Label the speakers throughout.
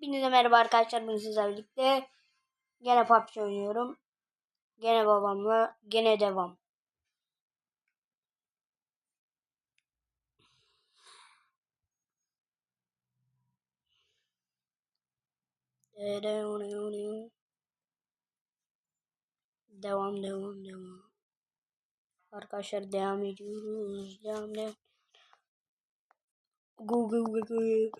Speaker 1: Hepinize merhaba arkadaşlar. Bugün sizlerle birlikte gene PUBG oynuyorum. Gene babamla gene devam. Devam devam devam. Arkadaşlar devam ediyoruz. Devam devam. Go go.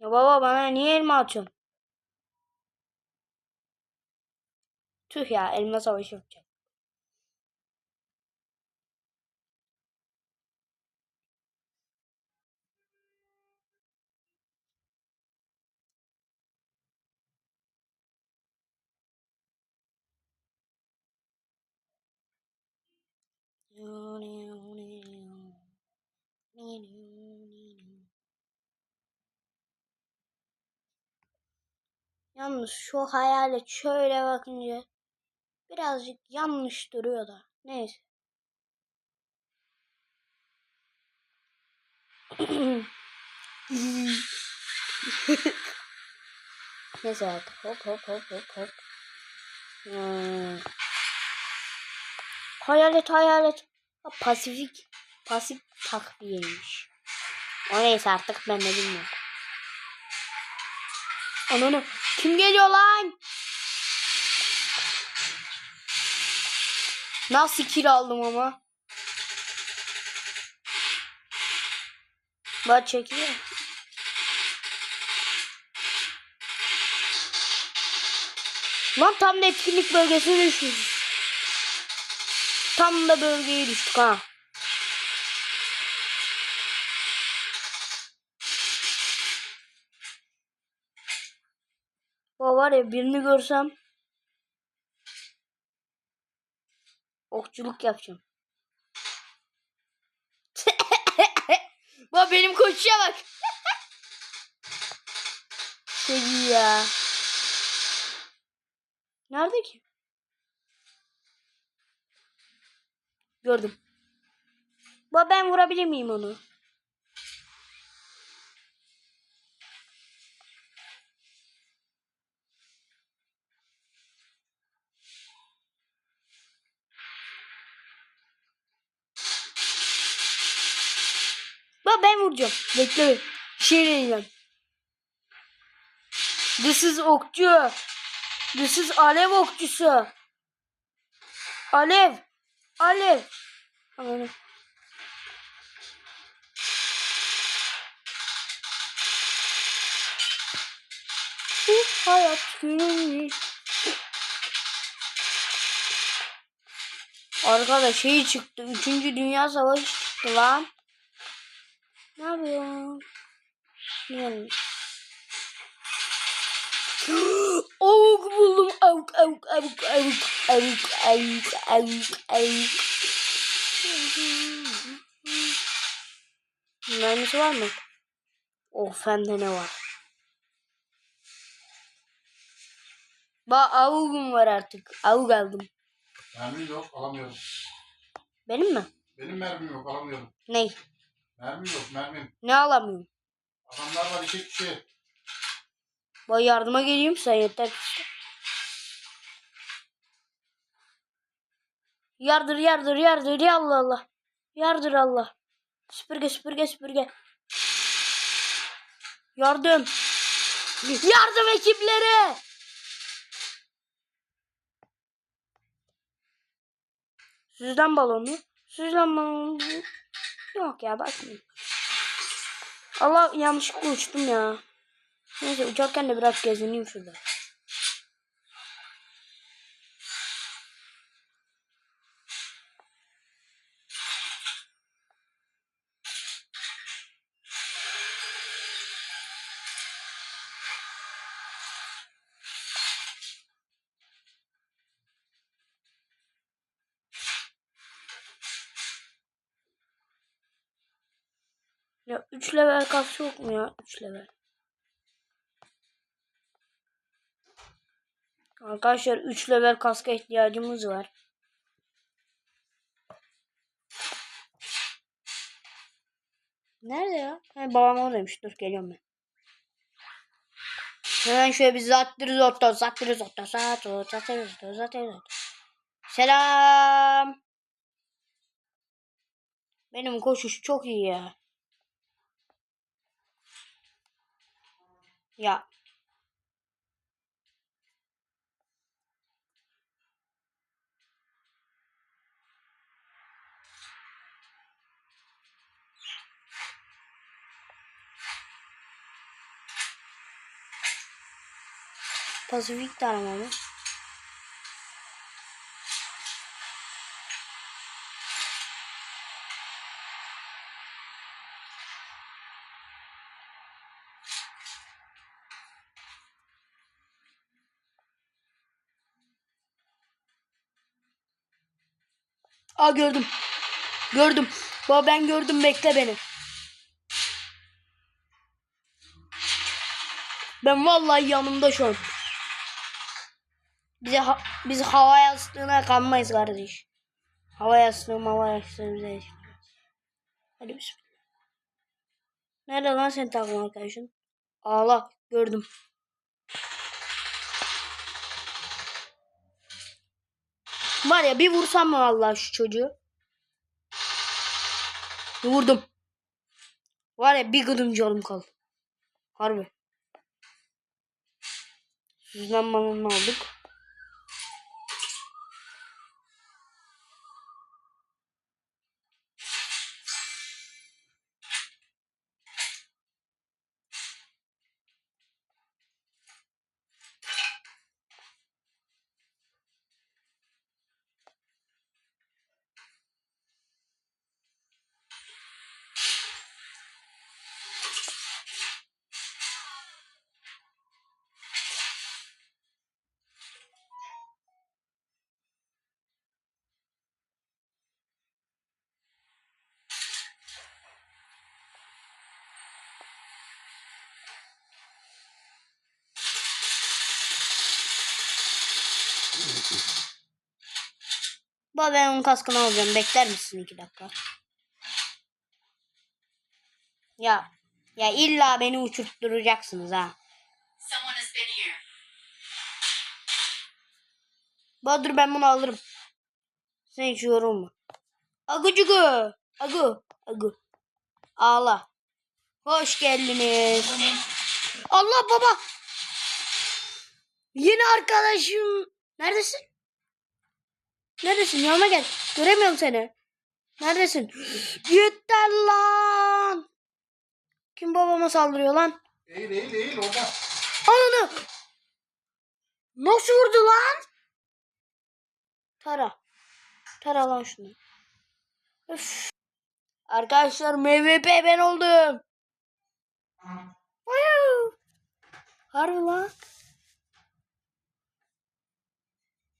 Speaker 1: Ya baba bana niye elma atıyorsun? Tüh ya elma savaşı yapacak. Yalnız şu hayalet şöyle bakınca birazcık yanlış duruyor da. Neyse. Neyse artık. Hop hop hop hop hop. Hmm. Hayalet hayalet. Ha, Pasifik. Pasif takviyeymiş. O neyse artık ben de bilmiyorum. Ananı. Kim geliyor lan? Nasıl kill aldım ama? Bak çekiliyor. Lan tam da etkinlik bölgesine düşmüş. Tam da bölgeye düştük ha. O var ya birini görsem okçuluk yapacağım. Bak benim koşuya bak. Çok iyi ya. Nerede ki? Gördüm. Bak ben vurabilir miyim onu? Bak ben vuracağım. Bekle. Şey deneyeceğim. This is okçu. This is alev okçusu. Alev. Alev. Alev. Bu hayat günü. Arkadaş şey çıktı. Üçüncü Dünya Savaşı çıktı lan. Ne yapıyorsun? Yani. Avuk Avuk avuk avuk avuk avuk avuk avuk. Mermisi var mı? Of hem de ne var. Ba avukum var artık. Avuk aldım.
Speaker 2: Mermim yok alamıyorum.
Speaker 1: Benim mi?
Speaker 2: Benim mermim yok alamıyorum.
Speaker 1: Ney?
Speaker 2: Mermim yok mermim.
Speaker 1: Ne alamıyorum?
Speaker 2: Adamlar var iki kişi.
Speaker 1: Ba yardıma geleyim sen yeter. Yardır yardır yardır ya Allah Allah. Yardır Allah. Süpürge süpürge süpürge. Yardım. Yardım ekipleri. Süzlen balonu. Süzlen balonu. Yok ya bakmayayım. Allah yanlışlıkla uçtum ya. Neyse uçarken de biraz gezineyim şurada. Ya 3 level kas yok mu ya? 3 level. Arkadaşlar 3 level kaska ihtiyacımız var. Nerede ya? He, babam oradaymış. Dur geliyorum ben. Hemen şöyle bir zattırız otto, zattırız otto, zatto, zattırız otto, zattırız otto. Selam. Benim koşuş çok iyi ya. Ya. Pasifik tarama mı? Aa gördüm. Gördüm. Baba ben gördüm bekle beni. Ben vallahi yanımda şu an. Bize ha- biz hava yastığına kanmayız kardeş. Hava yastığı hava yastığı bize yetişmez. Hadi bismillah. Nerede lan senin takım arkadaşın? Ağla gördüm. Var ya bir vursam mı vallahi şu çocuğu? Vurdum. Var ya bir gıdım canım kaldı. Harbi. Hızlanmanın aldık. Baba ben onun kaskını alacağım. Bekler misin iki dakika? Ya. Ya illa beni uçurtturacaksınız ha. Dur ben bunu alırım. Sen hiç yorulma. Agucugu. Agu. Agu. Ağla. Hoş geldiniz. Allah baba. Yeni arkadaşım. Neredesin? Neredesin? Yanıma gel. Göremiyorum seni. Neredesin? Yeter lan. Kim babama saldırıyor lan?
Speaker 2: Eğil eğil eğil orada.
Speaker 1: Ananı. Nasıl vurdu lan? Tara. Tara lan şunu. Öf. Arkadaşlar MVP ben oldum. Harbi lan.